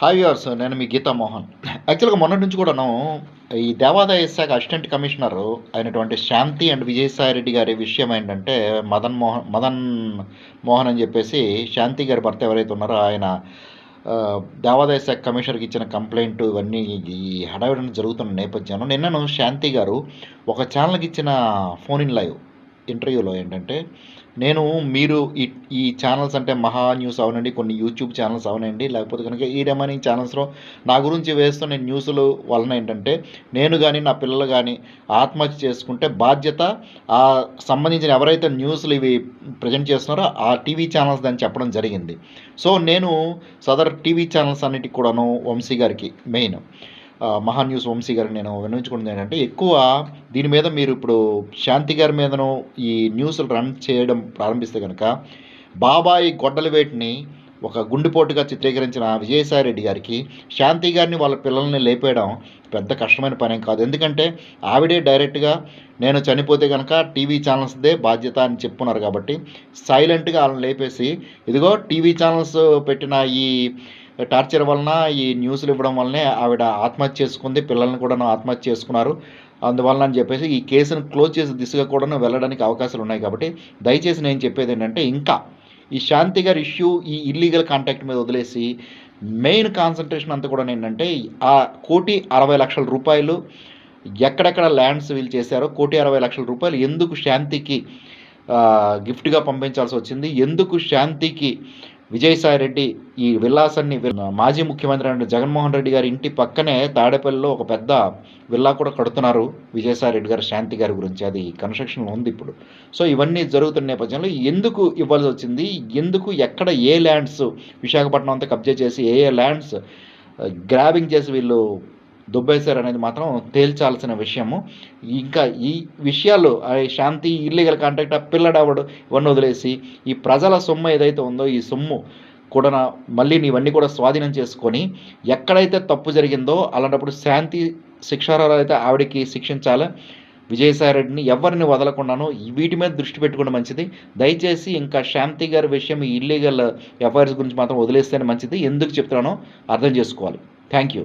Hi yours నేను మీ గీతా మోహన్. యాక్చువల్గా మొన్నటి నుంచి కూడాను ఈ దేవాదాయ శాఖ అసిస్టెంట్ కమిషనర్ అయినటువంటి శాంతి అండ్ విజయసాయి రెడ్డి గారి విషయం ఏంటంటే మదన్ మోహన్ మదన్ మోహన్ అని చెప్పేసి శాంతి గారి భర్త ఎవరైతే ఉన్నారో ఆయన దేవాదాయ శాఖ కమిషనర్కి ఇచ్చిన కంప్లైంట్ ఇవన్నీ ఈ హడావిడి జరుగుతున్న నేపథ్యంలో నిన్నను శాంతి గారు ఒక ఛానల్కి ఇచ్చిన ఫోన్ ఇన్ లైవ్. ఇంటర్వ్యూలో ఏంటంటే నేను మీరు ఈ ఈ ఛానల్స్ అంటే మహా న్యూస్ అవనండి కొన్ని యూట్యూబ్ ఛానల్స్ అవనండి లేకపోతే కనుక ఈ రిమైనింగ్ ఛానల్స్లో నా గురించి వేస్తున్న న్యూస్లు వలన ఏంటంటే నేను కానీ నా పిల్లలు కానీ ఆత్మహత్య చేసుకుంటే బాధ్యత ఆ సంబంధించిన ఎవరైతే న్యూస్లు ఇవి ప్రజెంట్ చేస్తున్నారో ఆ టీవీ ఛానల్స్ దాన్ని చెప్పడం జరిగింది. సో నేను సదర్ టీవీ ఛానల్స్ అన్నిటికి కూడాను వంశీ గారికి మెయిన్. మహాన్యూస్ న్యూస్ వంశీ గారిని నేను వినియోగించుకున్నది ఏంటంటే ఎక్కువ దీని మీద మీరు ఇప్పుడు శాంతి గారి మీదను ఈ న్యూస్లు రన్ చేయడం ప్రారంభిస్తే కనుక బాబాయి గొడ్డల వేటిని ఒక గుండెపోటుగా చిత్రీకరించిన విజయసాయి రెడ్డి గారికి శాంతి గారిని వాళ్ళ పిల్లల్ని లేపేయడం పెద్ద కష్టమైన పనేం కాదు. ఎందుకంటే ఆవిడే డైరెక్ట్గా నేను చనిపోతే కనుక టీవీ ఛానల్స్దే బాధ్యత అని చెప్పున్నారు కాబట్టి సైలెంట్గా వాళ్ళని లేపేసి ఇదిగో టీవీ ఛానల్స్ పెట్టిన ఈ టార్చర్ వలన ఈ న్యూస్లు ఇవ్వడం వల్లనే ఆవిడ ఆత్మహత్య చేసుకుంది పిల్లల్ని కూడా ఆత్మహత్య చేసుకున్నారు. అందువలన అని చెప్పేసి ఈ కేసును క్లోజ్ చేసే దిశగా కూడా వెళ్ళడానికి అవకాశాలు ఉన్నాయి కాబట్టి దయచేసి నేను చెప్పేది ఏంటంటే ఇంకా ఈ శాంతి గారి ఇష్యూ ఈ ఇల్లీగల్ కాంటాక్ట్ మీద వదిలేసి మెయిన్ కాన్సన్ట్రేషన్ అంతా కూడా ఏంటంటే ఆ కోటి అరవై లక్షల రూపాయలు ఎక్కడెక్కడ ల్యాండ్స్ వీళ్ళు చేశారో కోటి అరవై లక్షల రూపాయలు ఎందుకు శాంతికి గిఫ్ట్గా పంపించాల్సి వచ్చింది ఎందుకు శాంతికి విజయసాయి రెడ్డి ఈ విల్లాసాన్ని మాజీ ముఖ్యమంత్రి అయిన జగన్మోహన్ రెడ్డి గారి ఇంటి పక్కనే తాడేపల్లిలో ఒక పెద్ద విల్లా కూడా కడుతున్నారు విజయసాయి రెడ్డి గారు శాంతి గారి గురించి. అది కన్స్ట్రక్షన్లో ఉంది ఇప్పుడు. సో ఇవన్నీ జరుగుతున్న నేపథ్యంలో ఎందుకు ఇవ్వాల్సి వచ్చింది? ఎందుకు ఎక్కడ ఏ ల్యాండ్స్ విశాఖపట్నం అంతా కబ్జా చేసి ఏ ఏ ల్యాండ్స్ గ్రాబింగ్ చేసి వీళ్ళు దుబ్బేశారు అనేది మాత్రం తేల్చాల్సిన విషయము. ఇంకా ఈ విషయాలు శాంతి ఇల్లీగల్ కాంటాక్ట్ పిల్లడవడు ఇవన్నీ వదిలేసి ఈ ప్రజల సొమ్ము ఏదైతే ఉందో ఈ సొమ్ము కూడా నా- మళ్ళీ ఇవన్నీ కూడా స్వాధీనం చేసుకొని ఎక్కడైతే తప్పు జరిగిందో అలాంటప్పుడు శాంతి శిక్షార్హాలు అయితే ఆవిడకి శిక్షించాలి. విజయసాయి రెడ్డిని ఎవరిని వదలకుండాను వీటి మీద దృష్టి పెట్టుకుంటే మంచిది. దయచేసి ఇంకా శాంతి గారి విషయం ఈ ఇల్లీగల్ ఎఫ్ఐఆర్స్ గురించి మాత్రం వదిలేస్తేనే మంచిది. ఎందుకు చెప్తున్నానో అర్థం చేసుకోవాలి. Thank you